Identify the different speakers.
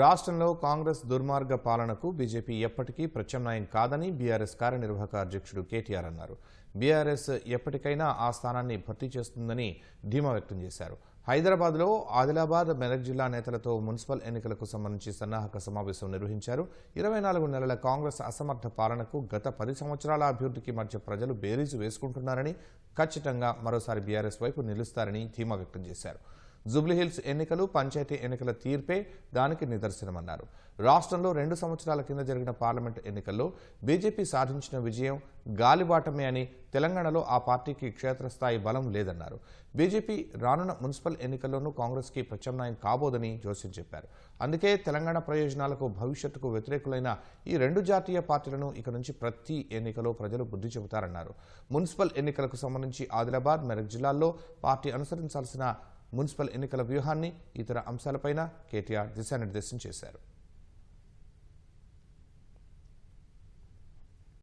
Speaker 1: రాష్ట్రంలో కాంగ్రెస్ దుర్మార్గ పాలనకు బీజేపీ ఎప్పటికీ ప్రత్యామ్నాయం కాదని బీఆర్ఎస్ కార్యనిర్వాహక అధ్యక్షుడు కేటీఆర్ అన్నారు. బీఆర్ఎస్ ఎప్పటికైనా ఆ స్థానాన్ని భర్తీ చేస్తుందని ధీమా వ్యక్తం చేశారు. హైదరాబాద్లో ఆదిలాబాద్ మెదక్ జిల్లా నేతలతో మున్సిపల్ ఎన్నికలకు సంబంధించి సన్నాహక సమావేశం నిర్వహించారు. ఇరవై నాలుగు నెలల కాంగ్రెస్ అసమర్థ పాలనకు గత పది సంవత్సరాల అభివృద్ధికి మధ్య ప్రజలు బేరీజు వేసుకుంటున్నారని ఖచ్చితంగా మరోసారి బీఆర్ఎస్ వైపు నిలుస్తారని ధీమా వ్యక్తం చేశారు. జూబ్లీహిల్స్ ఎన్నికలు పంచాయతీ ఎన్నికల తీర్పే దానికి నిదర్శనమన్నారు. రాష్ట్రంలో రెండు సంవత్సరాల కింద జరిగిన పార్లమెంట్ ఎన్నికల్లో బీజేపీ సాధించిన విజయం గాలిబాటమే అని తెలంగాణలో ఆ పార్టీకి క్షేత్రస్థాయి బలం లేదన్నారు. బీజేపీ రానున్న మున్సిపల్ ఎన్నికల్లోనూ కాంగ్రెస్కి ప్రత్యామ్నాయం కాబోదని జోస్యం చెప్పారు. అందుకే తెలంగాణ ప్రయోజనాలకు భవిష్యత్తుకు వ్యతిరేకులైన ఈ రెండు జాతీయ పార్టీలను ఇక నుంచి ప్రతి ఎన్నికలో ప్రజలు బుద్ధి చెబుతారన్నారు. మున్సిపల్ ఎన్నికలకు సంబంధించి ఆదిలాబాద్ మెదక్ జిల్లాల్లో పార్టీ అనుసరించాల్సిన మున్సిపల్ ఎన్నికల వ్యూహాన్ని ఇతర అంశాలపైన కేటీఆర్ దిశానిర్దేశం చేశారు.